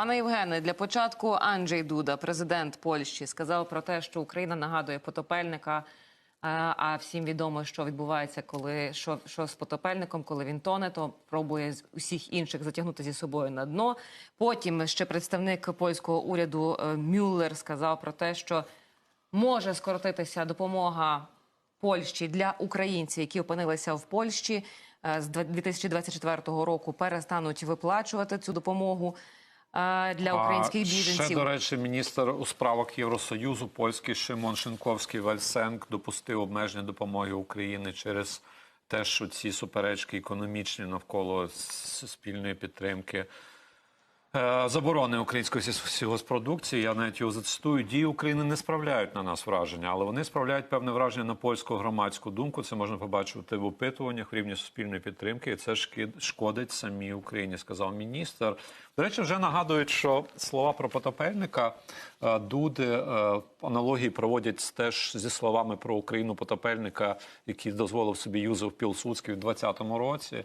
Пане Євгене, для початку Анджей Дуда, президент Польщі, сказав про те, що Україна нагадує потопельника. е, А всім відомо, що відбувається, коли що, що з потопельником, коли він тоне, то пробує усіх інших затягнути зі собою на дно. Потім ще представник польського уряду е, Мюллер сказав про те, що може скоротитися допомога Польщі для українців, які опинилися в Польщі е, з 2024 року, перестануть виплачувати цю допомогу для українських А Ще, до речі, міністр у справах Євросоюзу польський Шимон Шинковський Вальсенк допустив обмеження допомоги Україні через те, що ці суперечки економічні навколо спільної підтримки. Е, Заборони української сільгоспродукції, я навіть його зацитую, дії України не справляють на нас враження, але вони справляють певне враження на польську громадську думку. Це можна побачити в опитуваннях в рівні суспільної підтримки, і це шкодить самій Україні, сказав міністр. До речі, вже нагадують, що слова про потопельника е, Дуди е, аналогії проводять теж зі словами про Україну потопельника, який дозволив собі Юзеф Пілсудський в 2020 році.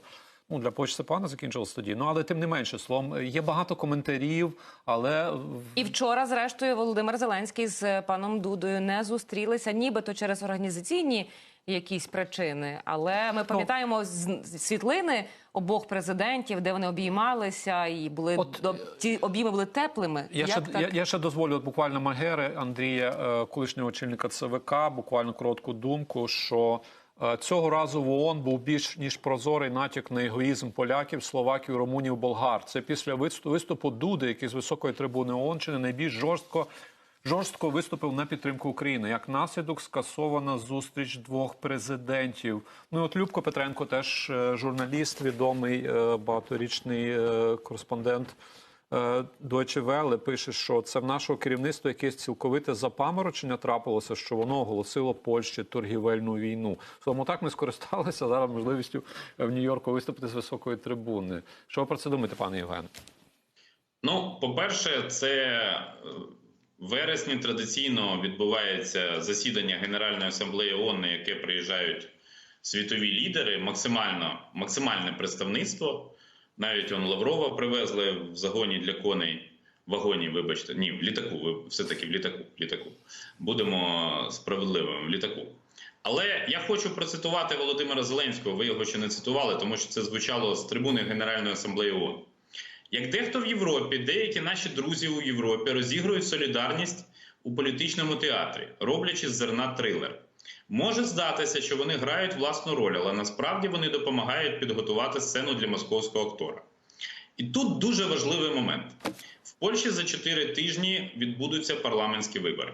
Ну, для це погано закінчилось тоді. Ну, але тим не менше, словом, є багато коментарів, але І вчора, зрештою, Володимир Зеленський з паном Дудою не зустрілися, нібито через організаційні якісь причини. Але ми пам'ятаємо з- світлини обох президентів, де вони обіймалися, і були От, до ті обійми були теплими. я Як ще, так? я, я ще дозволю от буквально Магери Андрія, е, колишнього очільника ЦВК, буквально коротку думку, що цього разу в ООН був більш ніж прозорий натяк на егоїзм поляків, словаків, румунів, болгар. Це після виступу, Дуди, який з високої трибуни ООН чи не найбільш жорстко. Жорстко виступив на підтримку України. Як наслідок скасована зустріч двох президентів. Ну і от Любко Петренко, теж е, журналіст, відомий е, багаторічний е, кореспондент е, Deutsche Welle, пише, що це в нашого керівництва якесь цілковите запаморочення трапилося, що воно оголосило Польщі торгівельну війну. Тому так ми скористалися зараз можливістю в Нью-Йорку виступити з високої трибуни. Що ви про це думаєте, пане Євген? Ну, по-перше, це е, вересні традиційно відбувається засідання Генеральної асамблеї ООН, на яке приїжджають світові лідери, максимально максимальне представництво. Навіть он Лаврова привезли в загоні для коней. Вагоні, вибачте, ні, в літаку. Ви все-таки в літаку. В літаку. Будемо справедливими в літаку. Але я хочу процитувати Володимира Зеленського. Ви його ще не цитували, тому що це звучало з трибуни Генеральної асамблеї ООН. Як дехто в Європі, деякі наші друзі у Європі розігрують солідарність у політичному театрі, роблячи з зерна трилер. Може здатися, що вони грають власну роль, але насправді вони допомагають підготувати сцену для московського актора. І тут дуже важливий момент: в Польщі за 4 тижні відбудуться парламентські вибори.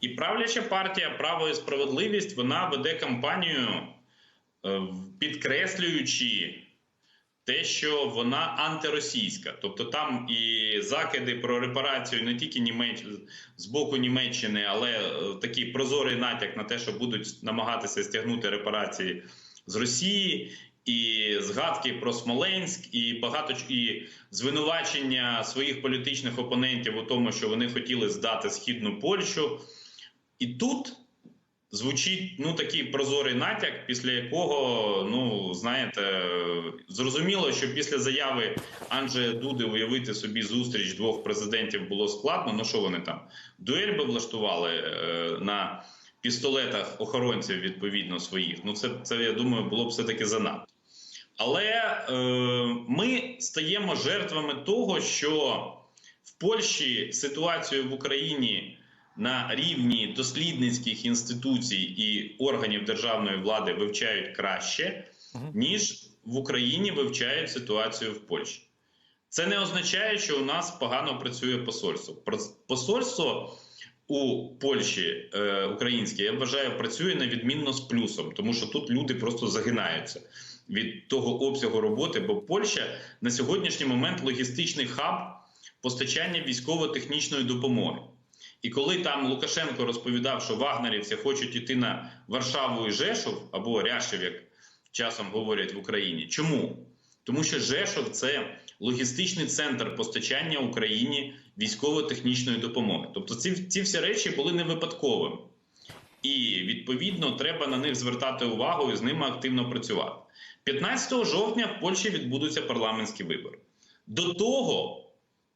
І правляча партія Право і справедливість вона веде кампанію, е, підкреслюючи те, що вона антиросійська, тобто там і закиди про репарацію не тільки Німеч... з боку Німеччини, але е, такий прозорий натяк на те, що будуть намагатися стягнути репарації з Росії, і згадки про Смоленськ, і багато і звинувачення своїх політичних опонентів у тому, що вони хотіли здати східну Польщу. І тут звучить ну такий прозорий натяк, після якого, ну знаєте, зрозуміло, що після заяви Анджея Дуди уявити собі зустріч двох президентів було складно. Ну що вони там дуель би влаштували е, на пістолетах охоронців відповідно своїх. Ну це це я думаю, було б все таки занадто. Але е, ми стаємо жертвами того, що в Польщі ситуацію в Україні на рівні дослідницьких інституцій і органів державної влади вивчають краще, ніж в Україні вивчають ситуацію в Польщі. Це не означає, що у нас погано працює посольство. Посольство у Польщі е, українське, я вважаю, працює на відмінно з плюсом, тому що тут люди просто загинаються від того обсягу роботи, бо Польща на сьогоднішній момент логістичний хаб постачання військово-технічної допомоги. І коли там Лукашенко розповідав, що вагнерівці хочуть іти на Варшаву і Жешов або Ряшев, як часом говорять в Україні, чому? Тому що Жешов це логістичний центр постачання Україні військово-технічної допомоги. Тобто ці, ці всі речі були не випадковими. І відповідно треба на них звертати увагу і з ними активно працювати. 15 жовтня в Польщі відбудуться парламентські вибори. До того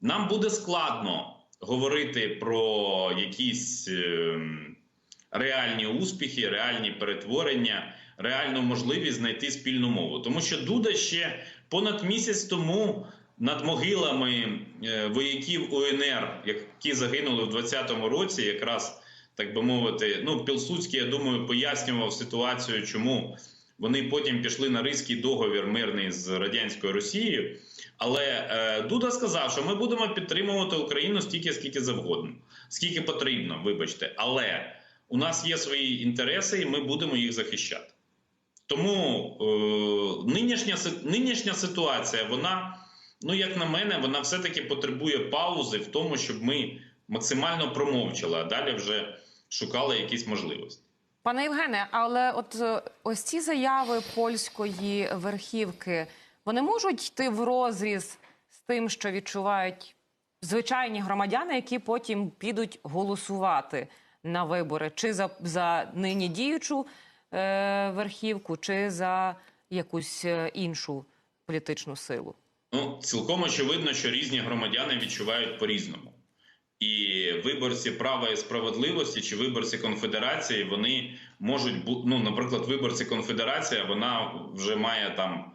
нам буде складно говорити про якісь ем, реальні успіхи, реальні перетворення, реальну можливість знайти спільну мову. Тому що Дуда ще понад місяць тому над могилами е, вояків УНР, які загинули в 2020 році, якраз так би мовити, ну Пілсудський, я думаю, пояснював ситуацію, чому вони потім пішли на Ризький договір мирний з радянською Росією. Але е, Дуда сказав, що ми будемо підтримувати Україну стільки, скільки завгодно, скільки потрібно, вибачте. Але у нас є свої інтереси, і ми будемо їх захищати. Тому е, нинішня, нинішня ситуація, вона, ну як на мене, вона все-таки потребує паузи в тому, щоб ми максимально промовчали, а далі вже шукали якісь можливості. Пане Євгене, але от е, ось ці заяви польської верхівки вони можуть йти в розріз з тим, що відчувають звичайні громадяни, які потім підуть голосувати на вибори, чи за, за нині діючу е, верхівку, чи за якусь е, іншу політичну силу. Ну, цілком очевидно, що різні громадяни відчувають по-різному. І виборці права і справедливості чи виборці конфедерації вони можуть бути, ну, наприклад, виборці конфедерації, вона вже має там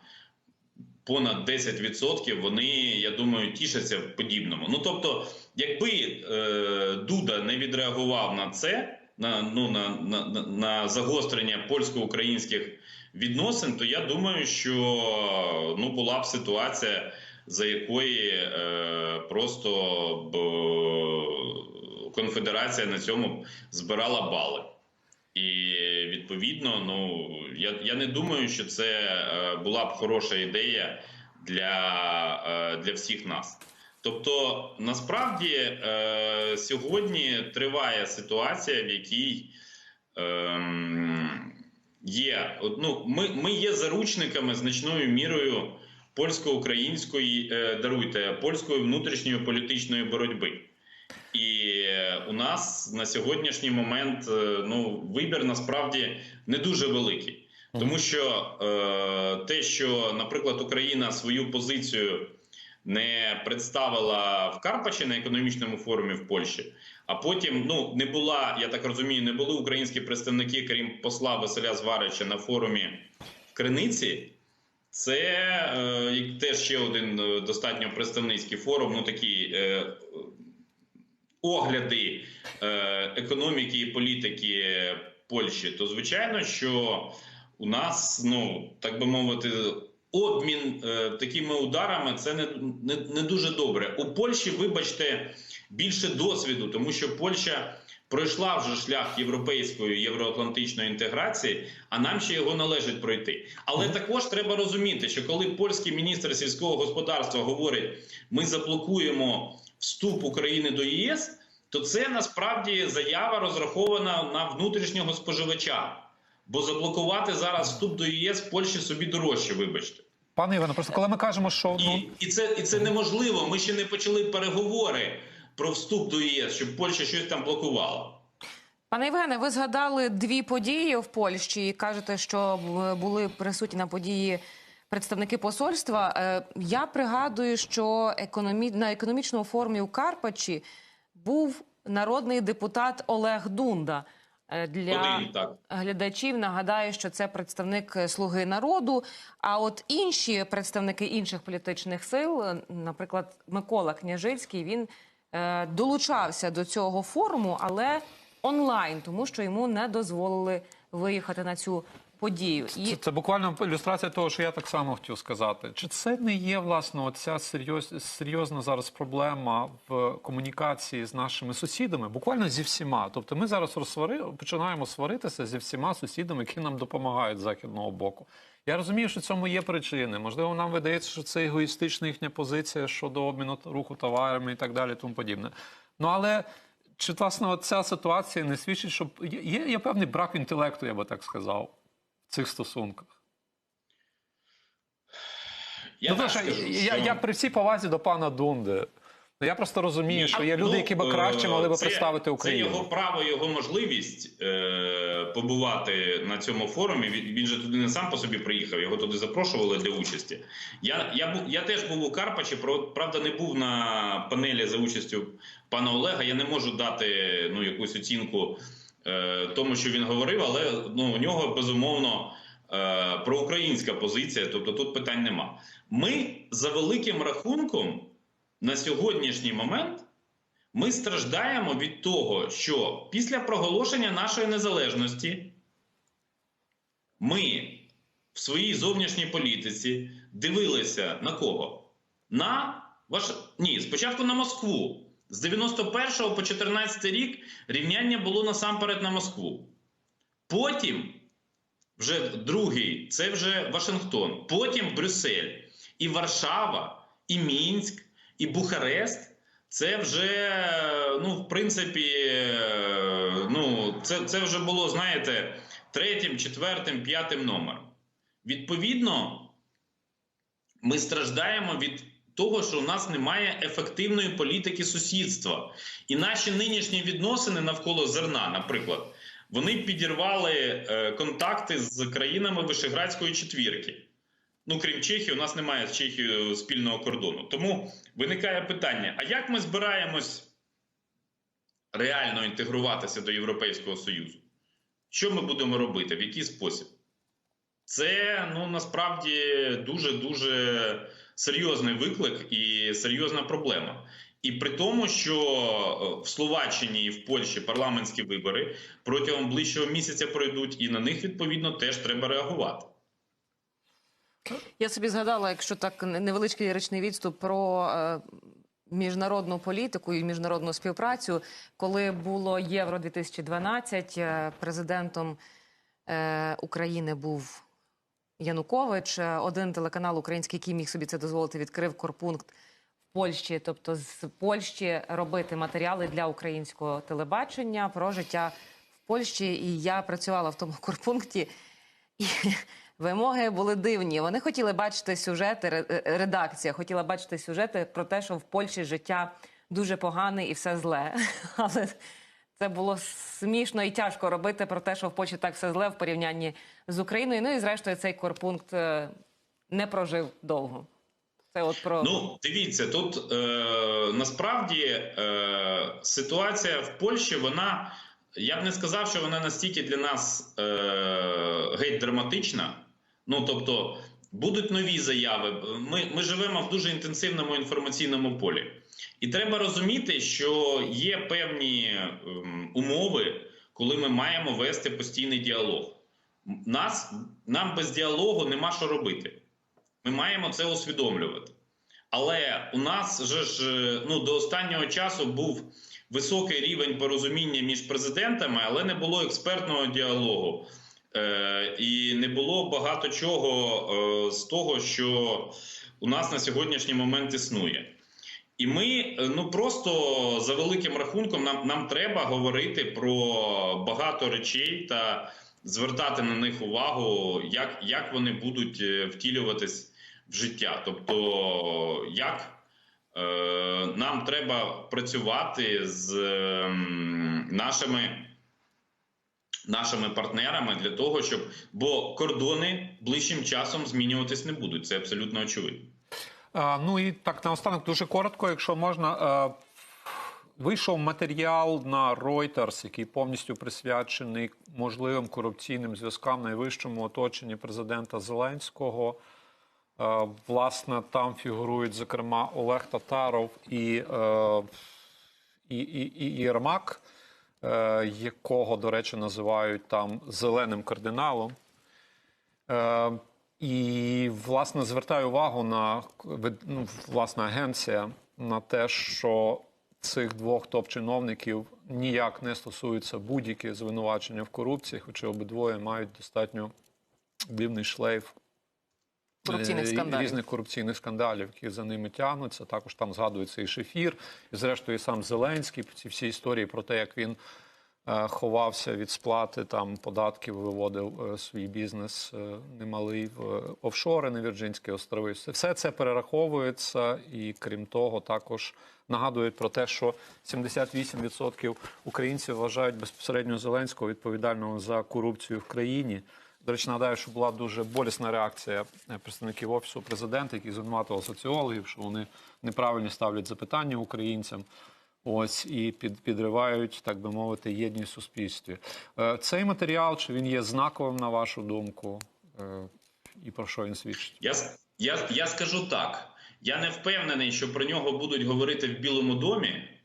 понад 10%, Вони, я думаю, тішаться в подібному. Ну тобто, якби е, Дуда не відреагував на це, на, ну, на, на, на- загострення польсько-українських відносин, то я думаю, що ну була б ситуація, за якої е, просто б е, конфедерація на цьому збирала бали. І відповідно, ну я, я не думаю, що це е, була б хороша ідея для, е, для всіх нас. Тобто, насправді е, сьогодні триває ситуація, в якій ем, є ну, ми, ми є заручниками значною мірою польсько-української е, даруйте польської внутрішньої політичної боротьби. І е, у нас на сьогоднішній момент е, ну, вибір насправді не дуже великий. Тому що е, те, що, наприклад, Україна свою позицію не представила в Карпачі на економічному форумі в Польщі, а потім ну не була, я так розумію, не були українські представники, крім посла Василя Зварича на форумі в Криниці. Це е, теж ще один е, достатньо представницький форум. Ну такі е, огляди е, економіки і політики Польщі. То звичайно, що у нас, ну так би мовити, обмін е, такими ударами це не, не, не дуже добре. У Польщі, вибачте, більше досвіду, тому що Польща. Пройшла вже шлях європейської євроатлантичної інтеграції, а нам ще його належить пройти. Але також треба розуміти, що коли польський міністр сільського господарства говорить, ми заблокуємо вступ України до ЄС, то це насправді заява розрахована на внутрішнього споживача. Бо заблокувати зараз вступ до ЄС Польщі собі дорожче, вибачте. Пане Іване, просто коли ми кажемо, що ну І, і, це, і це неможливо. Ми ще не почали переговори про вступ до ЄС, щоб Польща щось там блокувала. Пане Євгене, ви згадали дві події в Польщі і кажете, що були присутні на події представники посольства. Е, Я пригадую, що економі... на економічному форумі у Карпачі був народний депутат Олег Дунда. Е, Для Один так. глядачів нагадаю, що це представник Слуги народу. А от інші представники інших політичних сил, е, наприклад, Микола Княжицький, він долучався до цього форуму, але онлайн, тому що йому не дозволили виїхати на цю подію. І Це, це буквально ілюстрація того, що я так само хотів сказати. Чи це не є власне оця серйоз, серйозна зараз проблема в комунікації з нашими сусідами, буквально зі всіма? Тобто ми зараз розсвари, починаємо сваритися зі всіма сусідами, які нам допомагають з західного боку. Я розумію, що цьому є причини. Можливо, нам видається, що це егоїстична їхня позиція щодо обміну руху товарами і так далі, тому подібне. Ну але. Чи власне ця ситуація не свідчить, що є, є певний брак інтелекту, я би так сказав, в цих стосунках? Я ну, так що, скажу, я, що- я при всій повазі до пана Дунди. Ну я просто розумію, що є Ну, люди, які би краще могли би представити Україну. Це його право, його можливість е, побувати на цьому форумі. Він, він же туди не сам по собі приїхав, його туди запрошували для участі. Я, я, я теж був у Карпачі, правда, не був на панелі за участю пана Олега. Я не можу дати ну, якусь оцінку е, тому, що він говорив, але ну, у нього безумовно е, проукраїнська позиція, тобто тут питань нема. Ми за великим рахунком на сьогоднішній момент ми страждаємо від того, що після проголошення нашої незалежності ми в своїй зовнішній політиці дивилися на кого? На ваш ні, спочатку на Москву. З 91 по 14 рік рівняння було насамперед на Москву. Потім, вже другий, це вже Вашингтон, потім Брюссель, і Варшава, і Мінськ, і Бухарест. Це вже, ну, в принципі, е, ну, це, це вже було, знаєте, третім, четвертим, п'ятим номером. Відповідно, ми страждаємо від того, що у нас немає ефективної політики сусідства. І наші нинішні відносини навколо зерна, наприклад, вони підірвали е, контакти з країнами Вишеградської четвірки. Ну, крім Чехії, у нас немає з Чехією спільного кордону. Тому виникає питання: а як ми збираємось реально інтегруватися до Європейського Союзу? Що ми будемо робити? В який спосіб? Це ну насправді дуже дуже серйозний виклик і серйозна проблема. І при тому, що е, в Словаччині і в Польщі парламентські вибори протягом ближчого місяця пройдуть, і на них відповідно теж треба реагувати. Я собі згадала, якщо так невеличкий річний відступ про е, міжнародну політику і міжнародну співпрацю, коли було Євро 2012 е, президентом е, України був Янукович. Один телеканал український, який міг собі це дозволити, відкрив корпункт в Польщі, тобто з Польщі робити матеріали для українського телебачення про життя в Польщі. І я працювала в тому корпункті. І вимоги були дивні. Вони хотіли бачити сюжети, е, редакція хотіла бачити сюжети про те, що в Польщі життя дуже погане і все зле. Але це було смішно і тяжко робити про те, що в Польщі так все зле в порівнянні з Україною. Ну і зрештою цей корпункт е, не прожив довго. Це от про Ну, дивіться, тут е, насправді е, ситуація в Польщі, вона я б не сказав, що вона настільки для нас е, геть драматична. Ну тобто, будуть нові заяви. Ми, ми живемо в дуже інтенсивному інформаційному полі. І треба розуміти, що є певні ем, умови, коли ми маємо вести постійний діалог. Нас, нам без діалогу нема що робити. Ми маємо це усвідомлювати. Але у нас же ж е, ну, до останнього часу був високий рівень порозуміння між президентами, але не було експертного діалогу. Е, і не було багато чого е, з того, що у нас на сьогоднішній момент існує. І ми е, ну просто за великим рахунком нам, нам треба говорити про багато речей та звертати на них увагу, як, як вони будуть е, втілюватись в життя. Тобто, як е, нам треба працювати з ем, нашими. Нашими партнерами для того, щоб бо кордони ближчим часом змінюватись не будуть. Це абсолютно очевидно. А, ну і так наостанок дуже коротко, якщо можна. Е, Вийшов матеріал на Reuters, який повністю присвячений можливим корупційним зв'язкам найвищому оточенні президента Зеленського. Е, Власне, там фігурують зокрема Олег Татаров і, е, і, і, і Єрмак, е, якого, до речі, називають там зеленим кардиналом. Е, і, власне, звертаю увагу на ну, власне, агенція на те, що цих двох топ-чиновників ніяк не стосуються будь-які звинувачення в корупції, хоча обидвоє мають достатньо дивний шлейф корупційних е, скандалів. різних корупційних скандалів, які за ними тягнуться. Також там згадується і Шефір, і зрештою і сам Зеленський. Ці всі історії про те, як він е, ховався від сплати там податків, виводив е, свій бізнес немалий в офшори на Вірджинські острови. Все- Все це перераховується, і крім того, також нагадують про те, що 78% українців вважають безпосередньо Зеленського відповідального за корупцію в країні. До речі, нагадаю, що була дуже болісна реакція е, представників офісу президента, які звинуватили соціологів, що вони неправильно ставлять запитання українцям. Ось і під, підривають, так би мовити, єдність в суспільстві. Е, Цей матеріал чи він є знаковим на вашу думку? Е, І про що він свідчить? Я, я, я скажу так: я не впевнений, що про нього будуть говорити в Білому домі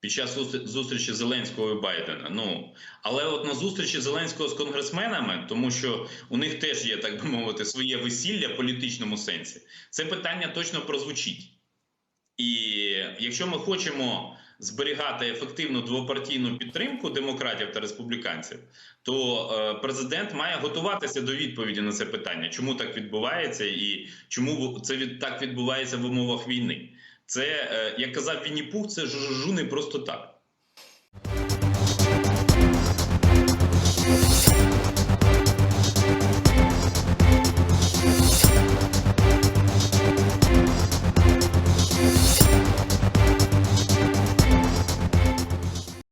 під час зустрічі Зеленського і Байдена. Ну але от на зустрічі Зеленського з конгресменами, тому що у них теж є, так би мовити, своє весілля в політичному сенсі, це питання точно прозвучить. І якщо ми хочемо зберігати ефективну двопартійну підтримку демократів та республіканців, то е, президент має готуватися до відповіді на це питання, чому так відбувається, і чому це від так відбувається в умовах війни. Це е, як казав Вінні Пух, це жужу не просто так.